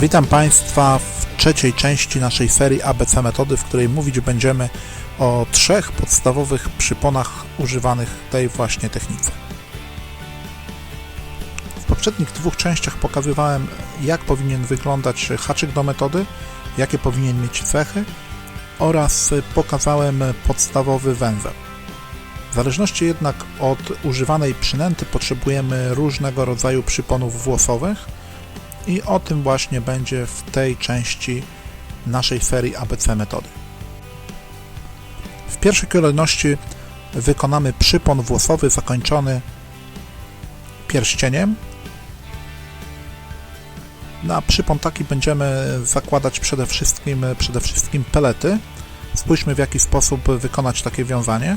Witam Państwa w trzeciej części naszej serii ABC Metody, w której mówić będziemy o trzech podstawowych przyponach używanych tej właśnie technice. W poprzednich dwóch częściach pokazywałem, jak powinien wyglądać haczyk do metody, jakie powinien mieć cechy oraz pokazałem podstawowy węzeł. W zależności jednak od używanej przynęty potrzebujemy różnego rodzaju przyponów włosowych i o tym właśnie będzie w tej części naszej serii ABC metody. W pierwszej kolejności wykonamy przypon włosowy zakończony pierścieniem. Na przypon taki będziemy zakładać przede wszystkim, przede wszystkim pelety. Spójrzmy w jaki sposób wykonać takie wiązanie.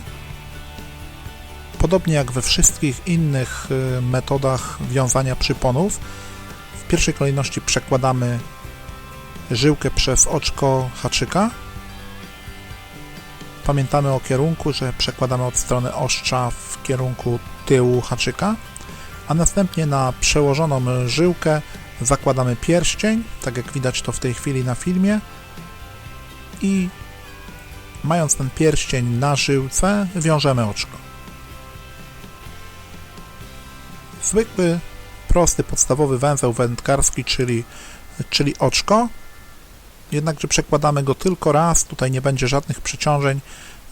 Podobnie jak we wszystkich innych y, metodach wiązania przyponów, w pierwszej kolejności przekładamy żyłkę przez oczko haczyka. Pamiętamy o kierunku, że przekładamy od strony ostrza w kierunku tyłu haczyka, a następnie na przełożoną żyłkę zakładamy pierścień, tak jak widać to w tej chwili na filmie i mając ten pierścień na żyłce wiążemy oczko. Zwykły prosty, podstawowy węzeł wędkarski, czyli, czyli oczko. Jednakże przekładamy go tylko raz, tutaj nie będzie żadnych przeciążeń,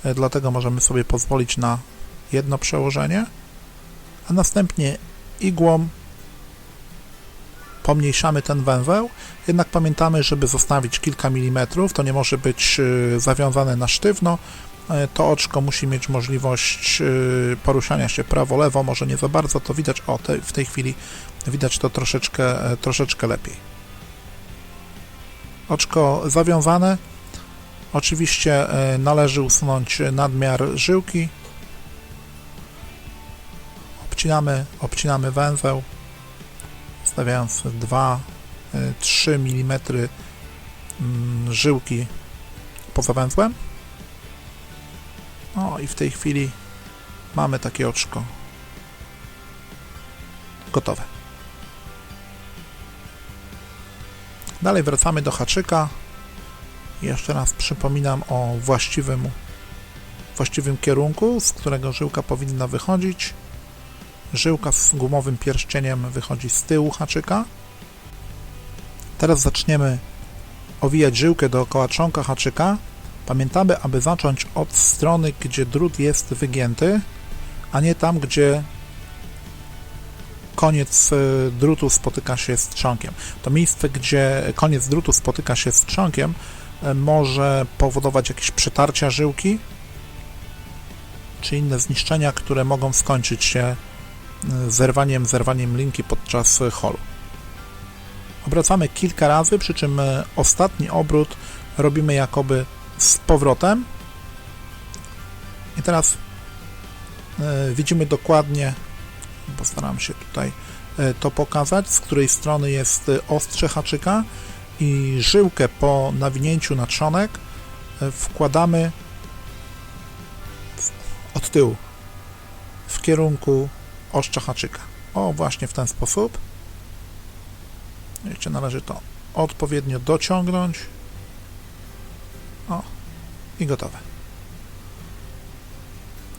e, dlatego możemy sobie pozwolić na jedno przełożenie, a następnie igłą pomniejszamy ten węzeł, jednak pamiętamy, żeby zostawić kilka milimetrów, to nie może być e, zawiązane na sztywno, to oczko musi mieć możliwość poruszania się prawo-lewo, może nie za bardzo, to widać, o, te, w tej chwili widać to troszeczkę, troszeczkę lepiej. Oczko zawiązane. Oczywiście należy usunąć nadmiar żyłki. Obcinamy, obcinamy węzeł, stawiając 2-3 mm żyłki poza węzłem. No i w tej chwili mamy takie oczko gotowe. Dalej wracamy do haczyka. Jeszcze raz przypominam o właściwym, właściwym kierunku, z którego żyłka powinna wychodzić. Żyłka z gumowym pierścieniem wychodzi z tyłu haczyka. Teraz zaczniemy owijać żyłkę dookoła czonka haczyka. Pamiętamy, aby zacząć od strony, gdzie drut jest wygięty, a nie tam, gdzie koniec e, drutu spotyka się z trzonkiem. To miejsce, gdzie koniec drutu spotyka się z trzonkiem, e, może powodować jakieś przetarcia żyłki, czy inne zniszczenia, które mogą skończyć się e, zerwaniem, zerwaniem linki podczas holu. Obracamy kilka razy, przy czym ostatni obrót robimy jakoby z powrotem. I teraz widzimy dokładnie postaram się tutaj e, to pokazać, z której strony jest e, ostrze haczyka i żyłkę po nawinięciu na trzonek e, wkładamy od tyłu w kierunku ostrza haczyka. O, właśnie w ten sposób. Jeszcze należy to odpowiednio dociągnąć. O, i gotowe.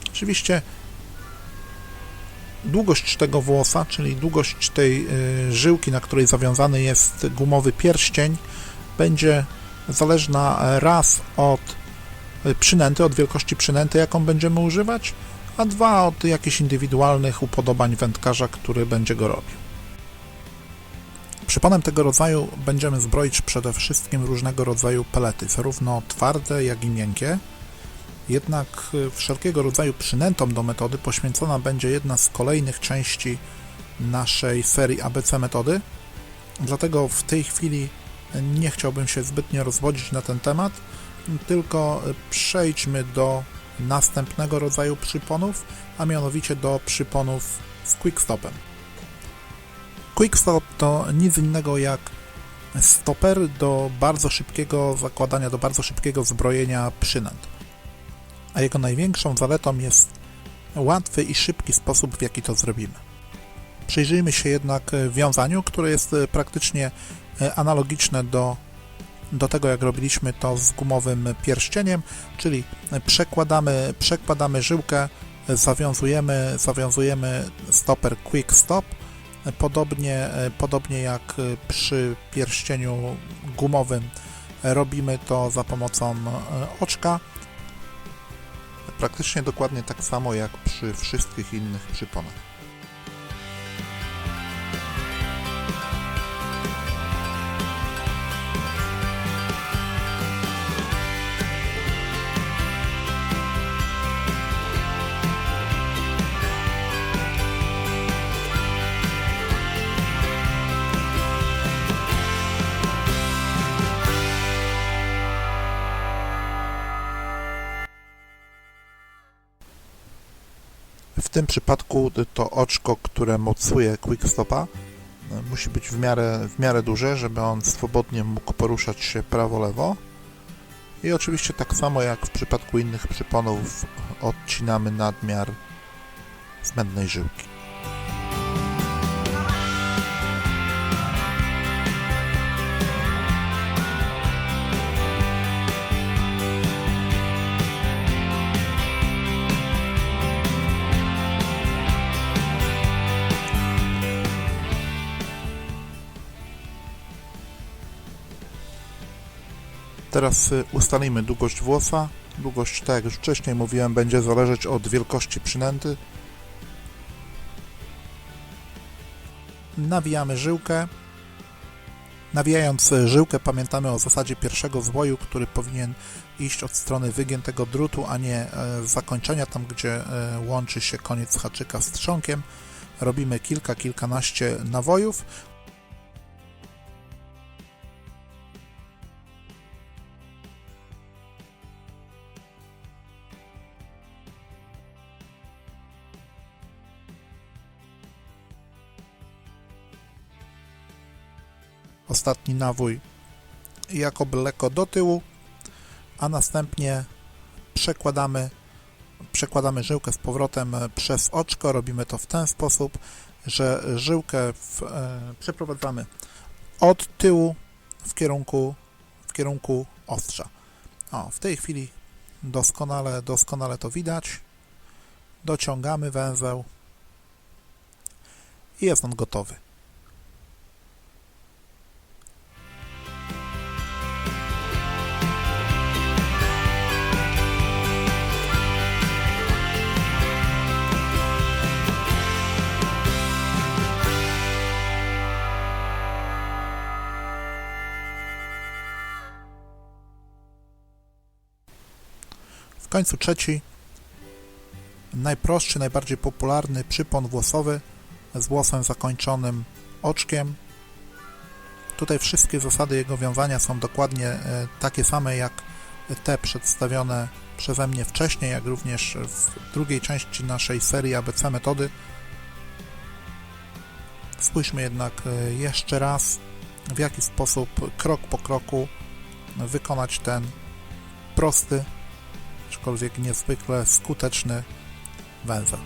Oczywiście długość tego włosa, czyli długość tej y, żyłki, na której zawiązany jest gumowy pierścień, będzie zależna raz od y, przynęty, od wielkości przynęty, jaką będziemy używać, a dwa od jakichś indywidualnych upodobań wędkarza, który będzie go robił. Przyponem tego rodzaju będziemy zbroić przede wszystkim różnego rodzaju pelety, zarówno twarde, jak i miękkie. Jednak y, wszelkiego rodzaju przynętom do metody poświęcona będzie jedna z kolejnych części naszej serii ABC metody. Dlatego w tej chwili nie chciałbym się zbytnio rozwodzić na ten temat, tylko przejdźmy do następnego rodzaju przyponów, a mianowicie do przyponów z quickstopem. Quickstop to nic innego jak stoper do bardzo szybkiego zakładania, do bardzo szybkiego zbrojenia przynęt a jego największą zaletą jest łatwy i szybki sposób, w jaki to zrobimy. Przyjrzyjmy się jednak wiązaniu, które jest praktycznie analogiczne do, do tego, jak robiliśmy to z gumowym pierścieniem, czyli przekładamy, przekładamy żyłkę, zawiązujemy, zawiązujemy stoper quick stop, podobnie, podobnie jak przy pierścieniu gumowym robimy to za pomocą e, oczka, praktycznie dokładnie tak samo jak przy wszystkich innych przyponach. Tym przypadku to oczko, które mocuje quickstopa, musi być w miarę, w miarę duże, żeby on swobodnie mógł poruszać się prawo-lewo. I oczywiście tak samo jak w przypadku innych przyponów odcinamy nadmiar zbędnej żyłki. Teraz y, ustalimy długość włosa. Długość, tak jak już wcześniej mówiłem, będzie zależeć od wielkości przynęty. Nawijamy żyłkę. Nawijając y, żyłkę pamiętamy o zasadzie pierwszego zwoju, który powinien iść od strony wygiętego drutu, a nie e, zakończenia, tam gdzie e, łączy się koniec haczyka z trzonkiem. Robimy kilka, kilkanaście nawojów. Ostatni nawój jakoby lekko do tyłu, a następnie przekładamy, przekładamy żyłkę z powrotem przez oczko. Robimy to w ten sposób, że żyłkę w, e, przeprowadzamy od tyłu w kierunku, w kierunku ostrza. O, w tej chwili doskonale, doskonale to widać. Dociągamy węzeł i jest on gotowy. W końcu trzeci, najprostszy, najbardziej popularny przypon włosowy z włosem zakończonym oczkiem. Tutaj wszystkie zasady jego wiązania są dokładnie e, takie same jak te przedstawione przeze mnie wcześniej, jak również w drugiej części naszej serii ABC metody. Spójrzmy jednak e, jeszcze raz, w jaki sposób krok po kroku wykonać ten prosty aczkolwiek niezwykle skuteczny węzeł.